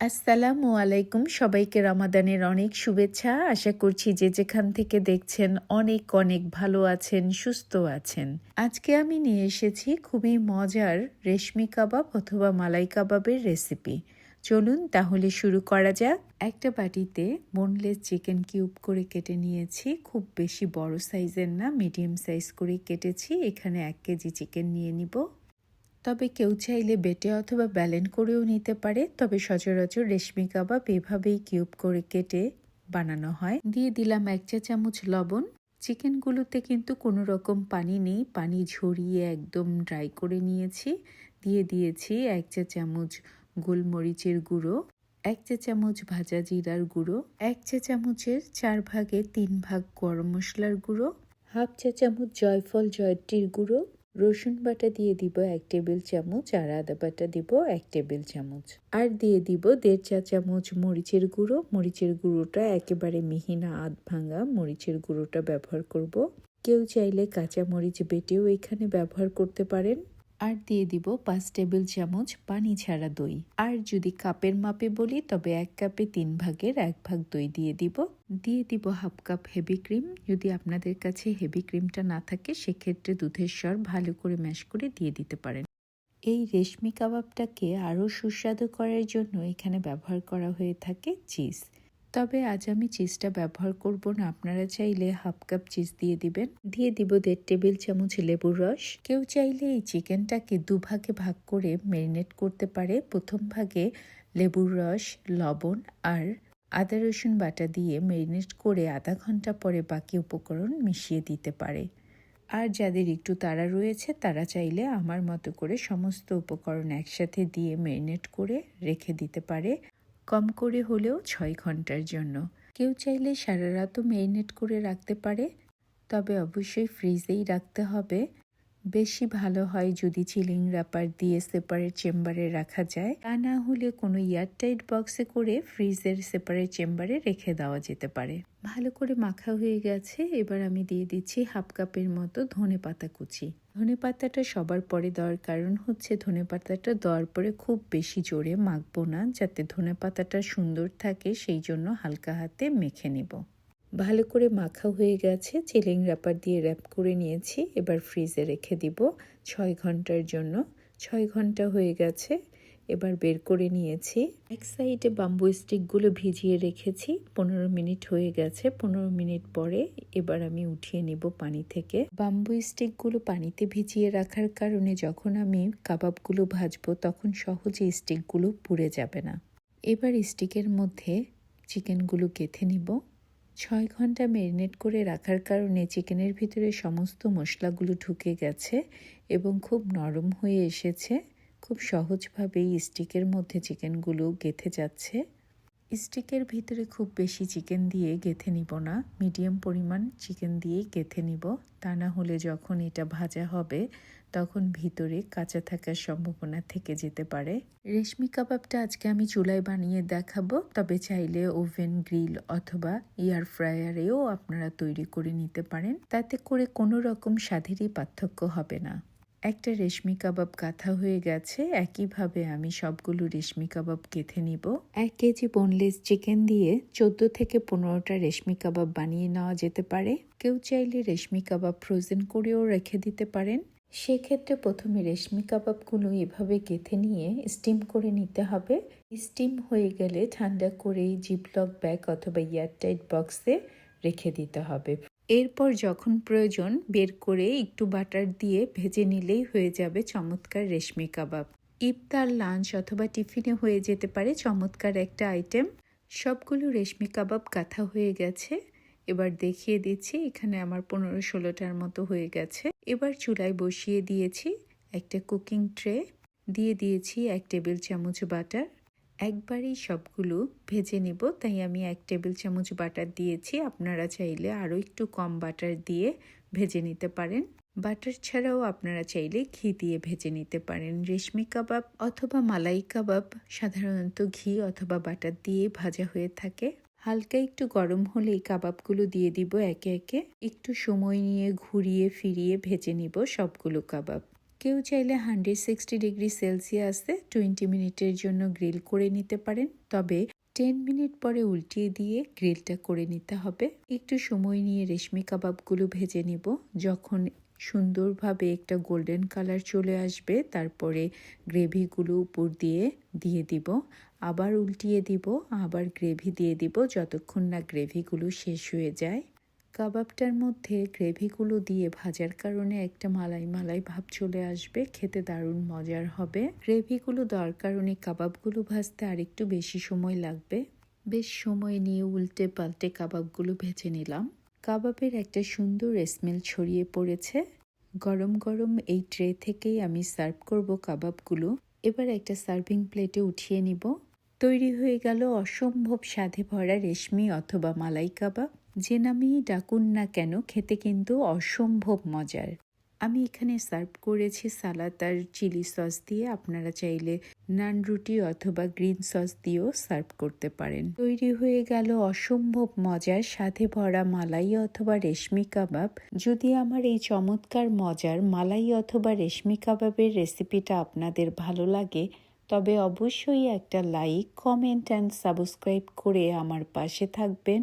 আসসালামু আলাইকুম সবাইকে রামাদানের অনেক শুভেচ্ছা। আশা করছি যে যেখান থেকে দেখছেন অনেক অনেক ভালো আছেন, সুস্থ আছেন। আজকে আমি নিয়ে এসেছি খুবই মজার রেশমি কাবাব অথবা মালাই কাবাবের রেসিপি। চলুন তাহলে শুরু করা যাক। একটা বাটিতে বোনলেস চিকেন কিউব করে কেটে নিয়েছি। খুব বেশি বড় সাইজের না মিডিয়াম সাইজ করে কেটেছি। এখানে এক কেজি চিকেন নিয়ে নিব। তবে কেউ চাইলে বেটে অথবা ব্যালেন করেও নিতে পারে, তবে সচরাচর রেশমি কাবাব এভাবেই কিউব করে কেটে বানানো হয়। দিয়ে দিলাম এক চা চামচ লবণ। চিকেনগুলোতে কিন্তু কোনো রকম পানি নেই, পানি ঝরিয়ে একদম ড্রাই করে নিয়েছি। দিয়ে দিয়েছি এক চা চামচ গোলমরিচের গুঁড়ো, এক চা চামচ ভাজা জিরার গুঁড়ো, এক চা চামচের চার ভাগে তিন ভাগ গরম মশলার গুঁড়ো, হাফ চা চামচ জয়ফল জয়ত্রীর গুঁড়ো রসুন বাটা দিয়ে দিব এক টেবিল চামচ, আর আদা বাটা দিব এক টেবিল চামচ। আর দিয়ে দিব দেড় চা চামচ মরিচের গুঁড়ো। মরিচের গুঁড়োটা একেবারে মিহিনা আধ ভাঙা। মরিচের গুঁড়োটা ব্যবহার করব। কেউ চাইলে কাঁচা মরিচ বেটেও এখানে ব্যবহার করতে পারেন। আর দিয়ে দিব পাঁচ টেবিল চামচ পানি ছাড়া দই। আর যদি কাপের মাপে বলি, তবে এক কাপে তিন ভাগের এক ভাগ দই দিয়ে দিব। দিয়ে দিব হাফ কাপ হেভি ক্রিম যদি আপনাদের কাছে হেভি ক্রিমটা না থাকে, সেক্ষেত্রে দুধের স্বর ভালো করে ম্যাশ করে দিয়ে দিতে পারেন। এই রেশমি কাবাবটাকে আরও সুস্বাদু করার জন্য এখানে ব্যবহার করা হয়ে থাকে চিজ তবে আজ আমি চিজটা ব্যবহার করব না। আপনারা চাইলে হাফ কাপ চিজ দিয়ে দিবেন। দিয়ে দিব দেড় টেবিল চামচ লেবুর রস। কেউ চাইলে এই চিকেনটাকে দুভাগে ভাগ করে ম্যারিনেট করতে পারে। প্রথম ভাগে লেবুর রস, লবণ আর আদা, রসুন বাটা দিয়ে ম্যারিনেট করে আধা ঘণ্টা পরে বাকি উপকরণ মিশিয়ে দিতে পারে। আর যাদের একটু তাড়া রয়েছে, তারা চাইলে আমার মতো করে সমস্ত উপকরণ একসাথে দিয়ে ম্যারিনেট করে রেখে দিতে পারে। কম করে হলেও ছয় ঘণ্টার জন্য। কেউ চাইলে সারা রাতও ম্যারিনেট করে রাখতে পারে, তবে অবশ্যই ফ্রিজেই রাখতে হবে। বেশি ভালো হয় যদি চিলিং র্যাপার দিয়ে সেপারেট চেম্বারে রাখা যায়। তা না হলে কোনো এয়ারটাইট বক্সে করে ফ্রিজের সেপারেট চেম্বারে রেখে দেওয়া যেতে পারে। ভালো করে মাখা হয়ে গেছে, এবার আমি দিয়ে দিচ্ছি হাফ কাপের মতো ধনে পাতা কুচি। ধনে পাতাটা সবার পরে দেওয়ার কারণ হচ্ছে ধনে পাতাটা দেওয়ার পরে খুব বেশি জোরে মাখবো না, যাতে ধনে পাতাটা সুন্দর থাকে, সেই জন্য হালকা হাতে মেখে নেব। ভালো করে মাখা হয়ে গেছে, চিলিং র্যাপার দিয়ে র্যাপ করে নিয়েছি, এবার ফ্রিজে রেখে দিব ছয় ঘণ্টার জন্য। ছয় ঘণ্টা হয়ে গেছে, এবার বের করে নিয়েছি। এক সাইডে বাম্বু স্টিকগুলো ভিজিয়ে রেখেছি, পনেরো মিনিট হয়ে গেছে, পনেরো মিনিট পরে এবার আমি উঠিয়ে নিব পানি থেকে। বাম্বু স্টিকগুলো পানিতে ভিজিয়ে রাখার কারণে যখন আমি কাবাবগুলো ভাজবো, তখন সহজে স্টিকগুলো পুড়ে যাবে না। এবার স্টিকের মধ্যে চিকেনগুলো গেথে নিব। ছয় ঘণ্টা ম্যারিনেট করে রাখার কারণে চিকেনের ভিতরে সমস্ত মশলাগুলো ঢুকে গেছে এবং খুব নরম হয়ে এসেছে। খুব সহজভাবেই স্টিকের মধ্যে চিকেনগুলো গেথে যাচ্ছে। স্টিকের ভিতরে খুব বেশি চিকেন দিয়ে গেথে নিব না। মিডিয়াম পরিমাণ চিকেন দিয়েই গেথে নিব। তা না হলে যখন এটা ভাজা হবে, তখন ভিতরে কাঁচা থাকার সম্ভাবনা থেকে যেতে পারে। রেশমি কাবাবটা আজকে আমি চুলায় বানিয়ে দেখাবো। তবে চাইলে ওভেন, গ্রিল অথবা এয়ার ফ্রায়ারেও আপনারা তৈরি করে নিতে পারেন। তাতে করে কোনো রকম স্বাদেরই পার্থক্য হবে না। একটা রেশমি কাবাব গাঁথা হয়ে গেছে, একইভাবে আমি সবগুলো রেশমি কাবাব গেথে নিব। এক কেজি বোনলেস চিকেন দিয়ে চোদ্দ থেকে পনেরোটা রেশমি কাবাব বানিয়ে নেওয়া যেতে পারে। কেউ চাইলে রেশমি কাবাব ফ্রোজেন করেও রেখে দিতে পারেন। সেক্ষেত্রে প্রথমে রেশমি কাবাবগুলো এভাবে গেথে নিয়ে স্টিম করে নিতে হবে। স্টিম হয়ে গেলে ঠান্ডা করে জিপলক ব্যাগ অথবা এয়ারটাইট বক্সে রেখে দিতে হবে। এরপর যখন প্রয়োজন, বের করে একটু বাটার দিয়ে ভেজে নিলেই হয়ে যাবে চমৎকার রেশমি কাবাব। ইফতার, লাঞ্চ অথবা টিফিনে হয়ে যেতে পারে চমৎকার একটা আইটেম। সবগুলো রেশমি কাবাব গাঁথা হয়ে গেছে। এবার দেখিয়ে দিচ্ছি, এখানে আমার পনেরো ষোলোটার মতো হয়ে গেছে। এবার চুলায় বসিয়ে দিয়েছি একটা কুকিং ট্রে। দিয়ে দিয়েছি এক টেবিল চামচ বাটার। একবারেই সবগুলো ভেজে নেব, তাই আমি এক টেবিল চামচ বাটার দিয়েছি। আপনারা চাইলে আরও একটু কম বাটার দিয়ে ভেজে নিতে পারেন। বাটার ছাড়াও আপনারা চাইলে ঘি দিয়ে ভেজে নিতে পারেন। রেশমি কাবাব অথবা মালাই কাবাব সাধারণত ঘি অথবা বাটার দিয়ে ভাজা হয়ে থাকে। হালকা একটু গরম হলে এই কাবাবগুলো দিয়ে দিব একে একে। একটু সময় নিয়ে ঘুরিয়ে ফিরিয়ে ভেজে নিব সবগুলো কাবাব। কেউ চাইলে হান্ড্রেড সিক্সটি ডিগ্রি সেলসিয়াসে টোয়েন্টি মিনিটের জন্য গ্রিল করে নিতে পারেন। তবে টেন মিনিট পরে উল্টিয়ে দিয়ে গ্রিলটা করে নিতে হবে। একটু সময় নিয়ে রেশমি কাবাবগুলো ভেজে নিব। যখন সুন্দরভাবে একটা গোল্ডেন কালার চলে আসবে, তারপরে গ্রেভিগুলো উপর দিয়ে দিয়ে দিব। আবার উল্টিয়ে দিব, আবার গ্রেভি দিয়ে দিব, যতক্ষণ না গ্রেভিগুলো শেষ হয়ে যায়। কাবাবটার মধ্যে গ্রেভিগুলো দিয়ে ভাজার কারণে একটা মালাই মালাই ভাব চলে আসবে, খেতে দারুণ মজার হবে। গ্রেভিগুলো দেওয়ার কারণে কাবাবগুলো ভাজতে আরেকটু বেশি সময় লাগবে। বেশ সময় নিয়ে উল্টে পাল্টে কাবাবগুলো ভেজে নিলাম। কাবাবের একটা সুন্দর স্মেল ছড়িয়ে পড়েছে। গরম গরম এই ট্রে থেকেই আমি সার্ভ করব কাবাবগুলো। এবার একটা সার্ভিং প্লেটে উঠিয়ে নিব। তৈরি হয়ে গেল অসম্ভব স্বাদে ভরা রেশমি অথবা মালাই কাবাব। যে নামেই ডাকুন না কেন খেতে কিন্তু অসম্ভব মজার। আমি এখানে সার্ভ করেছি সালাদ আর চিলি সস দিয়ে আপনারা চাইলে নান রুটি অথবা গ্রিন সস দিয়েও সার্ভ করতে পারেন। তৈরি হয়ে গেল অসম্ভব মজার সাথে ভরা মালাই অথবা রেশমি কাবাব। যদি আমার এই চমৎকার মজার মালাই অথবা রেশমি কাবাবের রেসিপিটা আপনাদের ভালো লাগে, তবে অবশ্যই একটা লাইক, কমেন্ট অ্যান্ড সাবস্ক্রাইব করে আমার পাশে থাকবেন।